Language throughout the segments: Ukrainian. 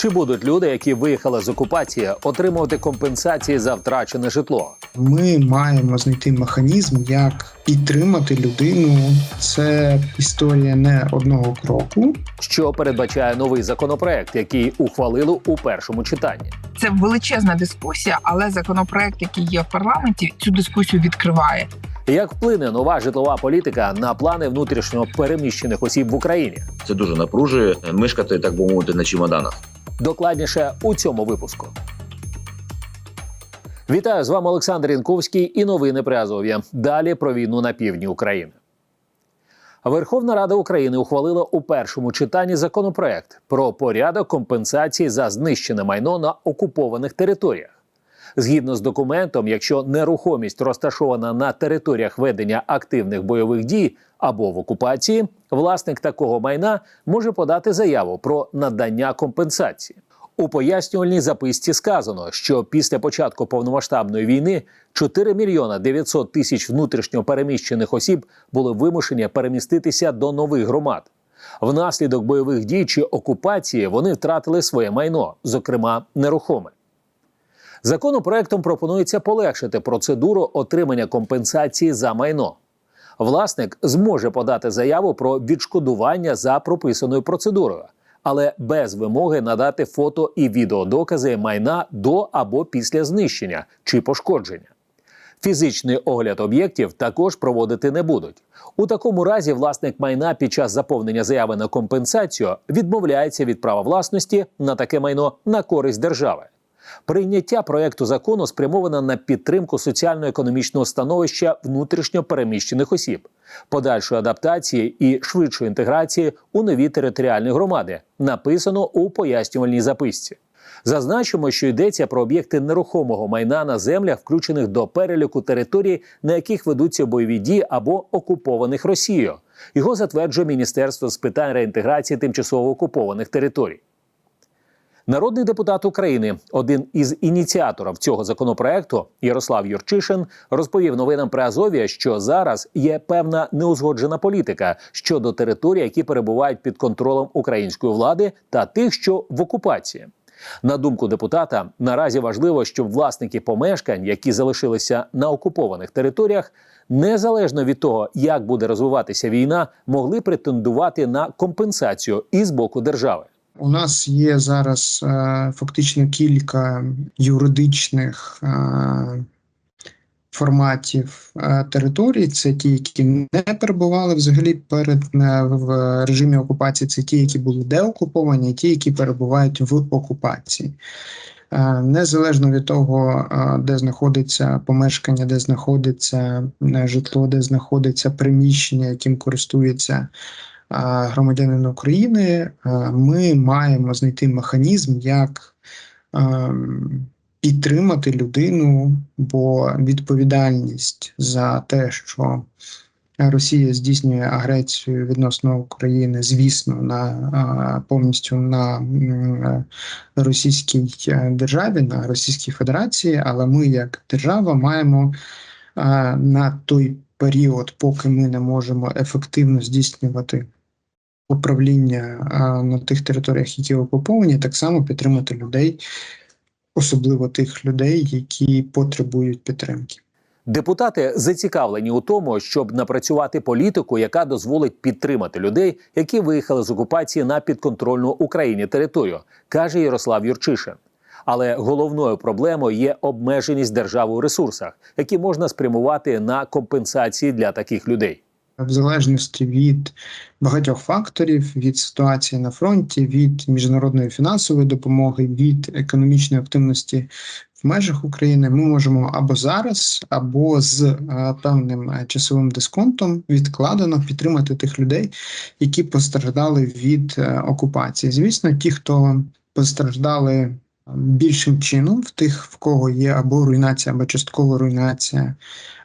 Чи будуть люди, які виїхали з окупації, отримувати компенсації за втрачене житло? Ми маємо знайти механізм, як підтримати людину. Це історія не одного кроку. Що передбачає новий законопроект, який ухвалили у першому читанні? Це величезна дискусія, але законопроект, який є в парламенті, цю дискусію відкриває. Як вплине нова житлова політика на плани внутрішньо переміщених осіб в Україні? Це дуже напружує мешкати, так би мовити, на чемоданах. Докладніше у цьому випуску. Вітаю з вами Олександр Янковський і новини при Азов'я. Далі про війну на півдні України. Верховна Рада України ухвалила у першому читанні законопроект про порядок компенсації за знищене майно на окупованих територіях. Згідно з документом, якщо нерухомість розташована на територіях ведення активних бойових дій або в окупації, власник такого майна може подати заяву про надання компенсації. У пояснювальній записці сказано, що після початку повномасштабної війни 4 мільйона 900 тисяч внутрішньо переміщених осіб були вимушені переміститися до нових громад. Внаслідок бойових дій чи окупації вони втратили своє майно, зокрема нерухоме. Законопроектом пропонується полегшити процедуру отримання компенсації за майно. Власник зможе подати заяву про відшкодування за прописаною процедурою, але без вимоги надати фото і відеодокази майна до або після знищення чи пошкодження. Фізичний огляд об'єктів також проводити не будуть. У такому разі власник майна під час заповнення заяви на компенсацію відмовляється від права власності на таке майно на користь держави. Прийняття проекту закону спрямовано на підтримку соціально-економічного становища внутрішньо переміщених осіб, подальшої адаптації і швидшої інтеграції у нові територіальні громади, написано у пояснювальній записці. Зазначимо, що йдеться про об'єкти нерухомого майна на землях, включених до переліку територій, на яких ведуться бойові дії або окупованих Росією. Його затверджує Міністерство з питань реінтеграції тимчасово окупованих територій. Народний депутат України, один із ініціаторів цього законопроекту, Ярослав Юрчишин, розповів новинам при Азові, що зараз є певна неузгоджена політика щодо територій, які перебувають під контролем української влади, та тих, що в окупації. На думку депутата, наразі важливо, щоб власники помешкань, які залишилися на окупованих територіях, незалежно від того, як буде розвиватися війна, могли претендувати на компенсацію і з боку держави. У нас є зараз е, фактично кілька юридичних е, форматів е, територій. Це ті, які не перебували взагалі перед в режимі окупації. Це ті, які були деокуповані, ті, які перебувають в окупації. Незалежно від того, де знаходиться помешкання, де знаходиться житло, де знаходиться приміщення, яким користується громадянин України, ми маємо знайти механізм, як підтримати людину, бо відповідальність за те, що Росія здійснює агресію відносно України, звісно, на повністю на російській е, державі, на Російській Федерації, але ми, як держава, маємо на той період, поки ми не можемо ефективно здійснювати управління на тих територіях, які окуповані, так само підтримати людей, особливо тих людей, які потребують підтримки. Депутати зацікавлені у тому, щоб напрацювати політику, яка дозволить підтримати людей, які виїхали з окупації на підконтрольну Україні територію, каже Ярослав Юрчишин. Але головною проблемою є обмеженість держави у ресурсах, які можна спрямувати на компенсації для таких людей. В залежності від багатьох факторів: від ситуації на фронті, від міжнародної фінансової допомоги, від економічної активності в межах України, ми можемо або зараз, або з е, певним е, часовим дисконтом відкладено підтримати тих людей, які постраждали від е, окупації. Звісно, ті, хто постраждали. Більшим чином, в тих, в кого є або руйнація, або часткова руйнація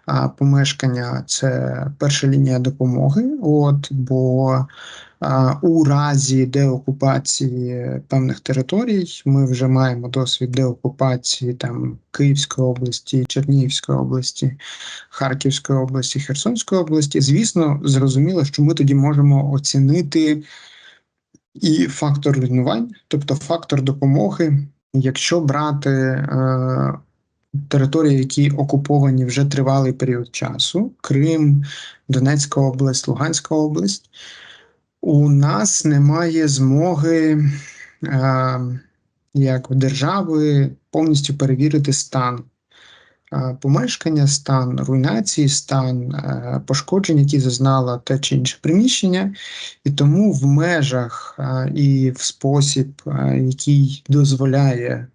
а, помешкання це перша лінія допомоги. От бо а, у разі деокупації певних територій ми вже маємо досвід деокупації там Київської області, Чернігівської області, Харківської області, Херсонської області. Звісно, зрозуміло, що ми тоді можемо оцінити. і фактор руйнувань, тобто фактор допомоги. Якщо брати е, території, які окуповані вже тривалий період часу: Крим, Донецька область, Луганська область, у нас немає змоги е, як держави повністю перевірити стан помешкання, стан руйнації, стан е, пошкоджень, які зазнало те чи інше приміщення, і тому в межах е, і в спосіб, е, який дозволяє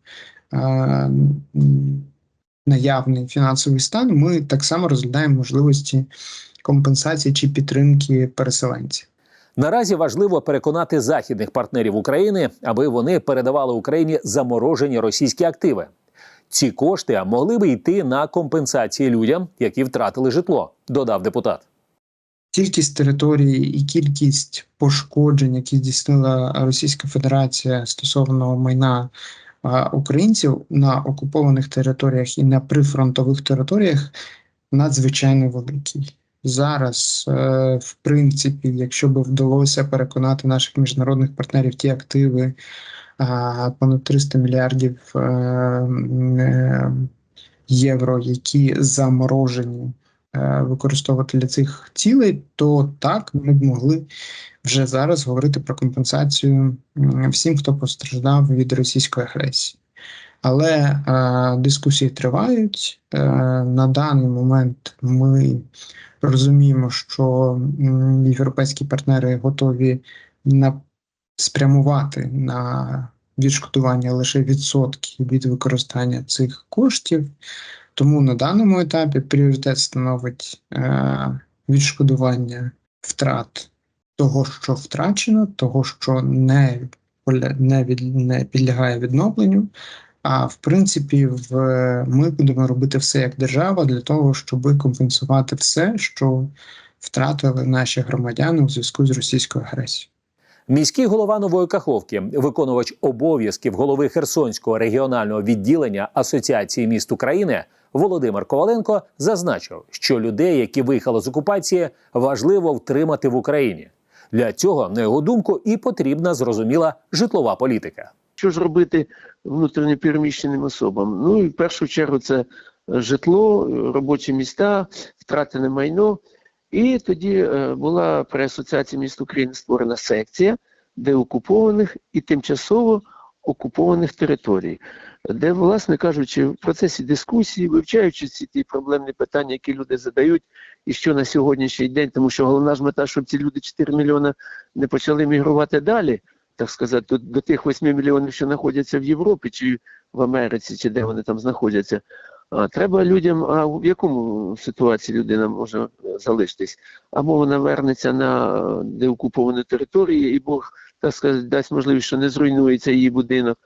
наявний фінансовий стан, ми так само розглядаємо можливості компенсації чи підтримки переселенців. Наразі важливо переконати західних партнерів України, аби вони передавали Україні заморожені російські активи. Ці кошти могли би йти на компенсації людям, які втратили житло, додав депутат. Кількість територій і кількість пошкоджень, які здійснила Російська Федерація стосовно майна українців на окупованих територіях і на прифронтових територіях, надзвичайно великий. Зараз, е, в принципі, якщо би вдалося переконати наших міжнародних партнерів ті активи, понад 300 мільярдів е, е, євро, які заморожені е, використовувати для цих цілей, то так ми б могли вже зараз говорити про компенсацію всім, хто постраждав від російської агресії. Але е, дискусії тривають. Е, на даний момент ми розуміємо, що європейські партнери готові на спрямувати на відшкодування лише відсотків від використання цих коштів. Тому на даному етапі пріоритет становить е, відшкодування втрат того, що втрачено, того, що не, не, від, не підлягає відновленню. А в принципі, в, ми будемо робити все як держава для того, щоб компенсувати все, що втратили наші громадяни у зв'язку з російською агресією. Міський голова Нової Каховки, виконувач обов'язків голови Херсонського регіонального відділення Асоціації міст України Володимир Коваленко зазначив, що людей, які виїхали з окупації, важливо втримати в Україні. Для цього, на його думку, і потрібна зрозуміла житлова політика. Що ж робити внутрішньопереміщеним особам? Ну і в першу чергу це житло, робочі місця, втратене майно. І тоді е, була при Асоціації міст України створена секція деокупованих і тимчасово окупованих територій, де, власне кажучи, в процесі дискусії, вивчаючи ці ті проблемні питання, які люди задають, і що на сьогоднішній день, тому що головна ж мета, щоб ці люди 4 мільйони не почали мігрувати далі, так сказати, до, до тих 8 мільйонів, що знаходяться в Європі чи в Америці, чи де вони там знаходяться. А треба людям, а в якому ситуації людина може залишитись? Або вона вернеться на е, деокуповані території, і Бог так сказати, дасть можливість, що не зруйнується її будинок,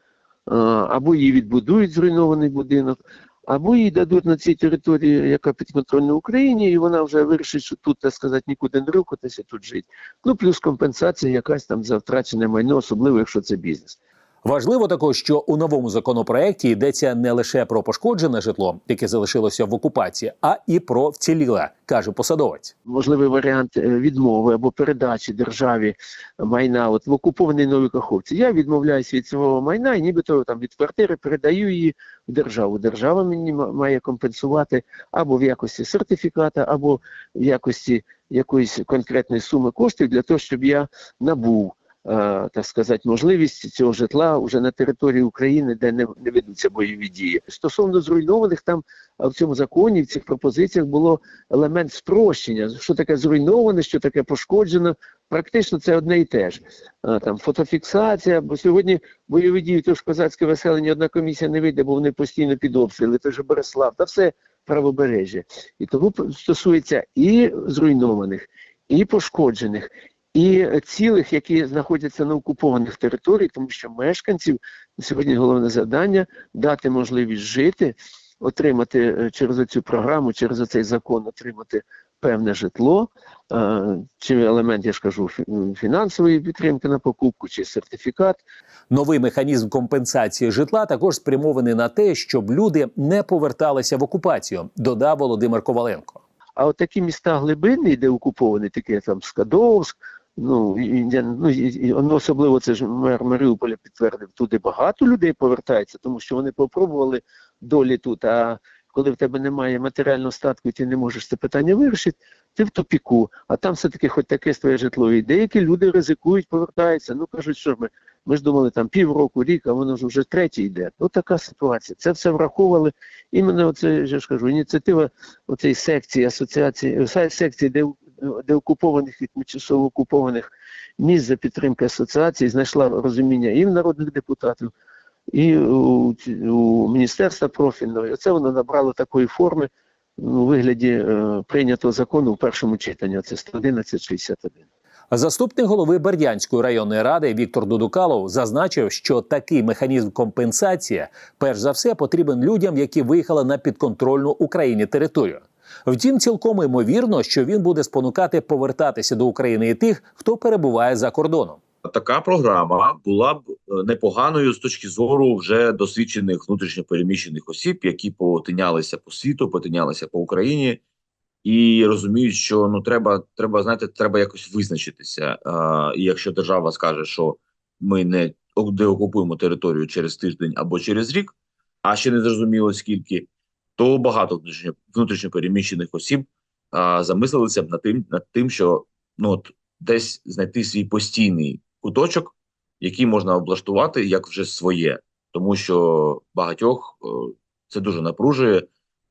або її відбудують зруйнований будинок, або їй дадуть на цій території, яка підконтрольна Україні, і вона вже вирішить, що тут, так сказати, нікуди не рухатися, тут жити. Ну, плюс компенсація якась там за втрачене майно, особливо якщо це бізнес. Важливо також, що у новому законопроекті йдеться не лише про пошкоджене житло, яке залишилося в окупації, а і про вціліле, каже посадовець. можливий варіант е, відмови або передачі державі майна от в окупованій Новій Каховці. Я відмовляюся від цього майна і нібито там від квартири передаю її в державу. Держава мені має компенсувати або в якості сертифіката, або в якості якоїсь конкретної суми коштів для того, щоб я набув. Е, Так сказати, можливість цього житла вже на території України, де не, не ведуться бойові дії. Стосовно зруйнованих, там в цьому законі, в цих пропозиціях було елемент спрощення. Що таке зруйноване, що таке пошкоджено. Практично це одне і те ж. Там фотофіксація, бо сьогодні бойові дії, то ж козацьке веселення, одна комісія не вийде, бо вони постійно під обстріли, той же Береслав, та все правобережжя. І тому стосується і зруйнованих, і пошкоджених, і цілих, які знаходяться на окупованих територіях, тому що мешканців на сьогодні головне завдання дати можливість жити, отримати е, через цю програму, через цей закон отримати певне житло, чи елемент, я ж кажу, фінансової підтримки на покупку, чи сертифікат. Новий механізм компенсації житла також спрямований на те, щоб люди не поверталися в окупацію, додав Володимир Коваленко. А от такі міста глибинні, де окуповані, такі як там Скадовськ, Ну, і, ну, і, ну, особливо це ж мер Маріуполя підтвердив, туди багато людей повертається, тому що вони попробували долі тут. А коли в тебе немає матеріального статку, і ти не можеш це питання вирішити, ти в топіку. А там все-таки хоч таке твоє житло. І деякі люди ризикують, повертаються. Ну кажуть, що ми, ми ж думали там півроку, рік, а воно ж вже третій йде. Ось така ситуація. Це все враховували. Іменно оце, я ж кажу, ініціатива оцеї секції, асоціації, е, секції, де, де окупованих від тимчасово окупованих місць за підтримки асоціації знайшла розуміння і в народних депутатів, і у, у міністерства профільного. І оце воно набрало такої форми ну, у вигляді е, прийнятого закону в першому читанні. Це 11161. Заступник голови Бердянської районної ради Віктор Дудукалов зазначив, що такий механізм компенсації перш за все потрібен людям, які виїхали на підконтрольну Україні територію. Втім, цілком ймовірно, що він буде спонукати повертатися до України і тих, хто перебуває за кордоном. Така програма була б е, непоганою з точки зору вже досвідчених внутрішньопереміщених осіб, які потинялися по світу, потинялися по Україні, і розуміють, що ну треба, треба знаєте, треба якось визначитися. А, і якщо держава скаже, що ми не деокупуємо територію через тиждень або через рік, а ще не зрозуміло скільки, то багато внутрішньо, внутрішньопереміщених осіб а, замислилися б над тим, над тим, що ну от десь знайти свій постійний куточок, який можна облаштувати як вже своє, тому що багатьох це дуже напружує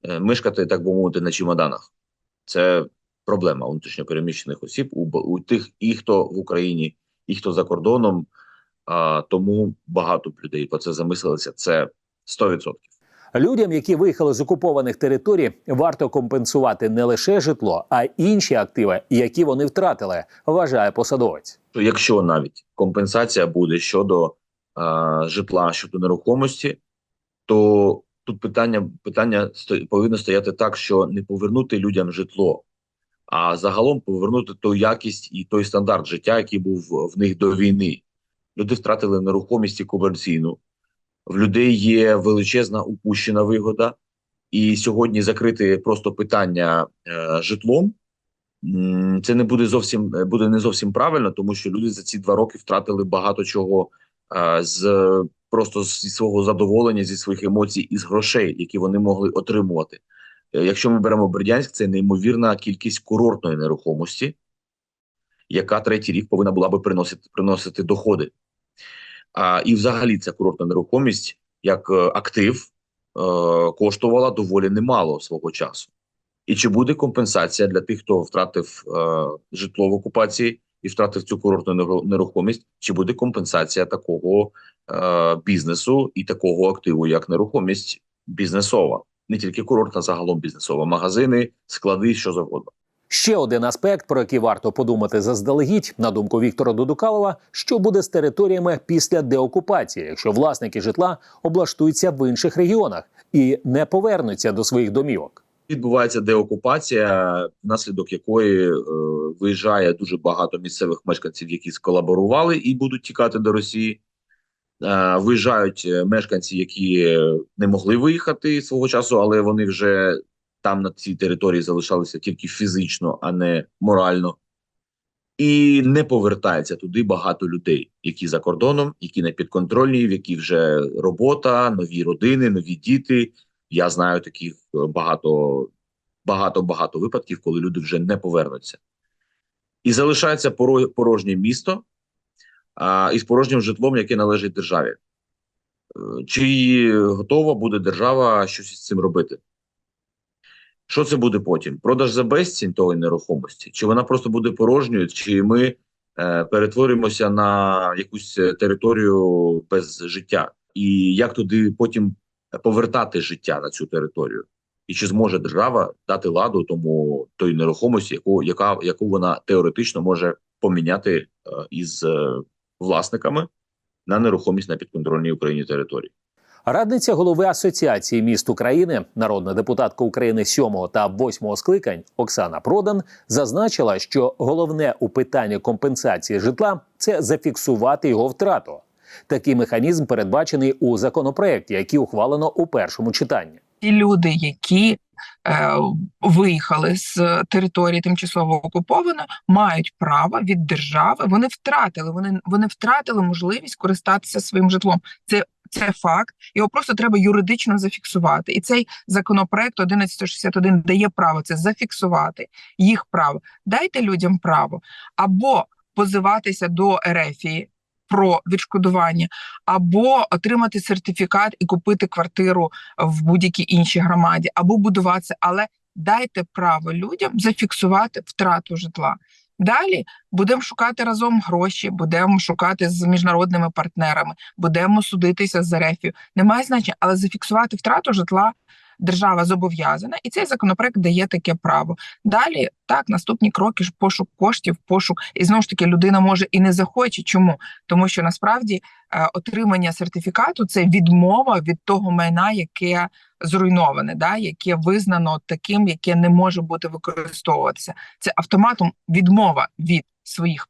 е, мешкати, так би мовити, на чемоданах. Це проблема внутрішньопереміщених осіб у, у тих, і хто в Україні, і хто за кордоном. А, тому багато людей про це замислилися. Це 100%. Людям, які виїхали з окупованих територій, варто компенсувати не лише житло, а інші активи, які вони втратили, вважає посадовець. якщо навіть компенсація буде щодо е, житла, щодо нерухомості, то тут питання, питання повинно стояти так, що не повернути людям житло, а загалом повернути ту якість і той стандарт життя, який був в них до війни. Люди втратили нерухомість і комерційну. В людей є величезна упущена вигода, і сьогодні закрити просто питання е, житлом Це не буде зовсім е, буде не зовсім правильно, тому що люди за ці два роки втратили багато чого е, з просто зі свого задоволення, зі своїх емоцій і з грошей, які вони могли отримувати. Е, Якщо ми беремо Бердянськ, це неймовірна кількість курортної нерухомості, яка третій рік повинна була би приносити приносити доходи. А, і взагалі ця курортна нерухомість як е, актив е, коштувала доволі немало свого часу. І чи буде компенсація для тих, хто втратив е, житло в окупації і втратив цю курортну нерухомість? Чи буде компенсація такого бізнесу і такого активу, як нерухомість бізнесова, не тільки курортна, загалом бізнесова, магазини, склади, що завгодно. Ще один аспект, про який варто подумати заздалегідь, на думку Віктора Дудукалова, що буде з територіями після деокупації, якщо власники житла облаштуються в інших регіонах і не повернуться до своїх домівок. Відбувається деокупація, внаслідок якої е, виїжджає дуже багато місцевих мешканців, які сколаборували і будуть тікати до Росії. Е, виїжджають е, мешканці, які не могли виїхати свого часу, але вони вже там на цій території залишалися тільки фізично, а не морально. І не повертається туди багато людей, які за кордоном, які не підконтрольні, в які вже робота, нові родини, нові діти. Я знаю таких е, багато, багато, багато випадків, коли люди вже не повернуться. І залишається поро- порожнє місто а, із порожнім житлом, яке належить державі. Е, Чи готова буде держава щось із цим робити? Що це буде потім? Продаж за безцінь тої нерухомості? Чи вона просто буде порожньою, чи ми е, перетворимося на якусь е, територію без життя? І як туди потім повертати життя на цю територію? І чи зможе держава дати ладу тому той нерухомості, яку, яка, яку вона теоретично може поміняти е, із е, власниками на нерухомість на підконтрольній Україні території? Радниця голови Асоціації міст України, народна депутатка України 7 та 8 скликань Оксана Продан зазначила, що головне у питанні компенсації житла це зафіксувати його втрату. Такий механізм передбачений у законопроекті, який ухвалено у першому читанні. ті люди, які е, виїхали з території тимчасово окупованої, мають право від держави. Вони втратили. Вони вони втратили можливість користатися своїм житлом. Це це факт. Його просто треба юридично зафіксувати. І цей законопроект 1161 дає право це зафіксувати. Їх право. Дайте людям право або позиватися до Ерефії про відшкодування, або отримати сертифікат і купити квартиру в будь-якій іншій громаді, або будуватися, але дайте право людям зафіксувати втрату житла. Далі будемо шукати разом гроші, будемо шукати з міжнародними партнерами, будемо судитися з РФів. Немає значення, але зафіксувати втрату житла держава зобов'язана, і цей законопроект дає таке право. Далі так, наступні кроки ж пошук коштів, пошук, і знову ж таки людина може і не захоче. Чому? Тому що насправді е, отримання сертифікату це відмова від того майна, яке зруйноване, да, яке визнано таким, яке не може бути використовуватися. Це автоматом відмова від своїх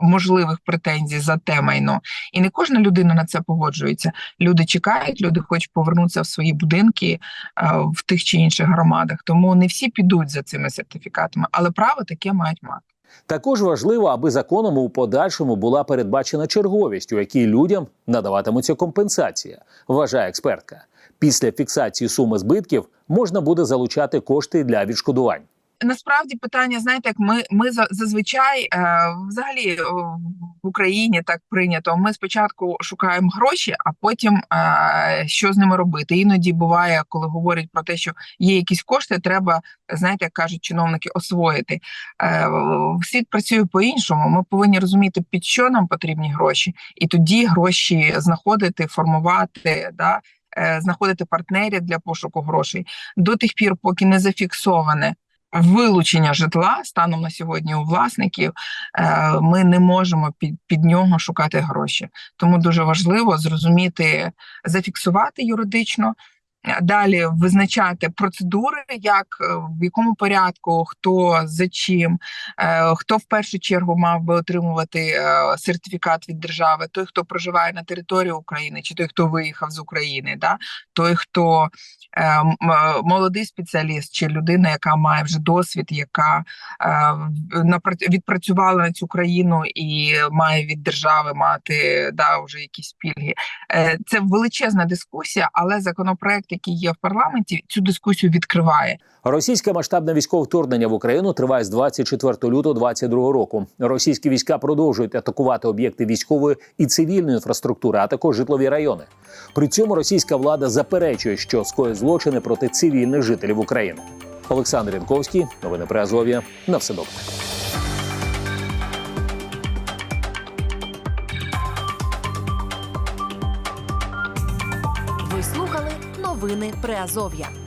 можливих претензій за те майно. І не кожна людина на це погоджується. Люди чекають, люди хочуть повернутися в свої будинки е, в тих чи інших громадах. Тому не всі підуть за цими сертифікатами, але право таке мають мати. Також важливо, аби законом у подальшому була передбачена черговість, у якій людям надаватимуться компенсація, вважає експертка. Після фіксації суми збитків можна буде залучати кошти для відшкодувань. Насправді питання, знаєте, як ми ми зазвичай е, взагалі в Україні так прийнято. Ми спочатку шукаємо гроші, а потім е, що з ними робити. Іноді буває, коли говорять про те, що є якісь кошти, треба знаєте, як кажуть чиновники, освоїти. Е, світ працює по-іншому. Ми повинні розуміти, під що нам потрібні гроші, і тоді гроші знаходити, формувати. Да, е, знаходити партнерів для пошуку грошей до тих пір, поки не зафіксоване вилучення житла станом на сьогодні у власників, е, ми не можемо під, під нього шукати гроші. Тому дуже важливо зрозуміти, зафіксувати юридично. Далі визначати процедури, як е, в якому порядку, хто за чим, е, хто в першу чергу мав би отримувати е, сертифікат від держави, той, хто проживає на території України, чи той, хто виїхав з України, да? той, хто молодий спеціаліст, чи людина, яка має вже досвід, яка відпрацювала на цю країну і має від держави мати да, вже якісь пільги. Це величезна дискусія, але законопроект, який є в парламенті, цю дискусію відкриває. Російське масштабне військове вторгнення в Україну триває з 24 лютого 2022 року. Російські війська продовжують атакувати об'єкти військової і цивільної інфраструктури, а також житлові райони. При цьому російська влада заперечує, що скоє злочини проти цивільних жителів України. Олександр Янковський, новини при Азов'я. На все добре. Новини Приазов'я.